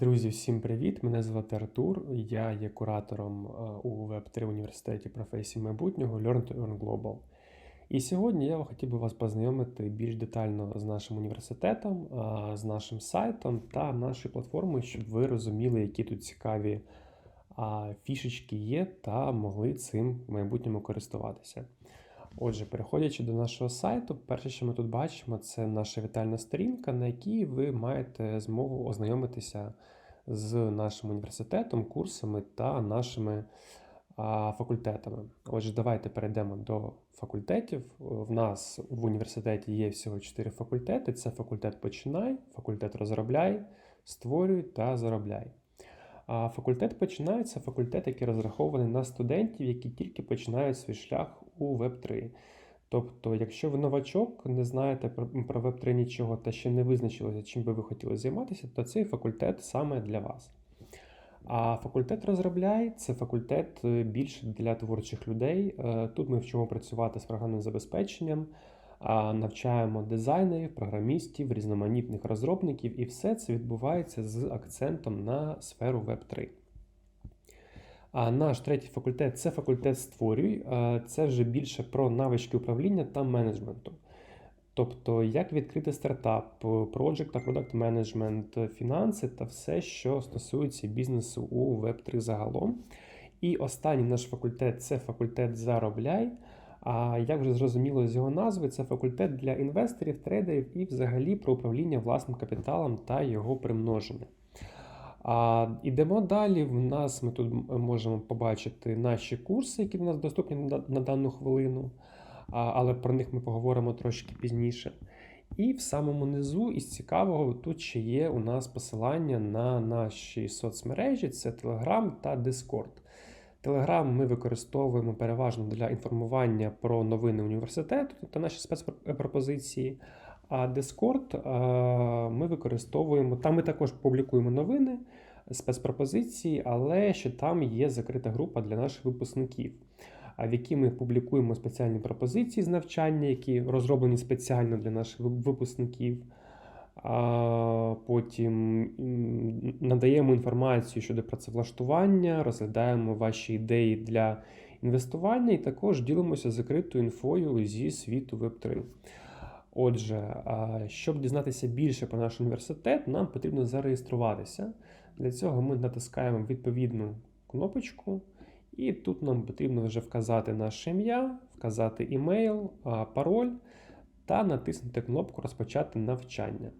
Друзі, всім привіт! Мене звати Артур. Я є куратором е, у Web3 університеті професії майбутнього Learn to Earn Global. І сьогодні я хотів би вас познайомити більш детально з нашим університетом, е, з нашим сайтом та нашою платформою, щоб ви розуміли, які тут цікаві фішечки є, та могли цим в майбутньому користуватися. Отже, переходячи до нашого сайту, перше, що ми тут бачимо, це наша вітальна сторінка, на якій ви маєте змогу ознайомитися з нашим університетом, курсами та нашими факультетами. Отже, давайте перейдемо до факультетів. В нас в університеті є всього 4 факультети: це факультет починай, факультет розробляй, створюй та заробляй. А факультет починається факультет, який розрахований на студентів, які тільки починають свій шлях у Web3. Тобто, якщо ви новачок, не знаєте про про Web3 нічого та ще не визначилося, чим би ви хотіли займатися, то цей факультет саме для вас. А факультет розробляй це факультет е, більше для творчих людей. Е, тут ми вчимо працювати з програмним забезпеченням, навчаємо дизайнерів, програмістів, різноманітних розробників, і все це відбувається з акцентом на сферу Web3. А наш третій факультет це факультет створюй. Це вже більше про навички управління та менеджменту. Тобто, як відкрити стартап, project та продакт менеджмент, фінанси та все, що стосується бізнесу у Web3 загалом. І останній наш факультет це факультет Заробляй. А як вже зрозуміло з його назви, це факультет для інвесторів, трейдерів і взагалі про управління власним капіталом та його примноження. А Ідемо далі. В нас ми тут можемо побачити наші курси, які в нас доступні на дану хвилину, але про них ми поговоримо трошки пізніше. І в самому низу із цікавого тут ще є у нас посилання на наші соцмережі: це Telegram та Discord. Telegram ми використовуємо переважно для інформування про новини університету та наші спецпропозиції. А Discord ми використовуємо, там ми також публікуємо новини, спецпропозиції, але ще там є закрита група для наших випускників, в якій ми публікуємо спеціальні пропозиції з навчання, які розроблені спеціально для наших випускників. Потім надаємо інформацію щодо працевлаштування, розглядаємо ваші ідеї для інвестування і також ділимося закритою інфою зі світу Web3. Отже, щоб дізнатися більше про наш університет, нам потрібно зареєструватися. Для цього ми натискаємо відповідну кнопочку, і тут нам потрібно вже вказати наше ім'я, вказати імейл, пароль та натиснути кнопку Розпочати навчання.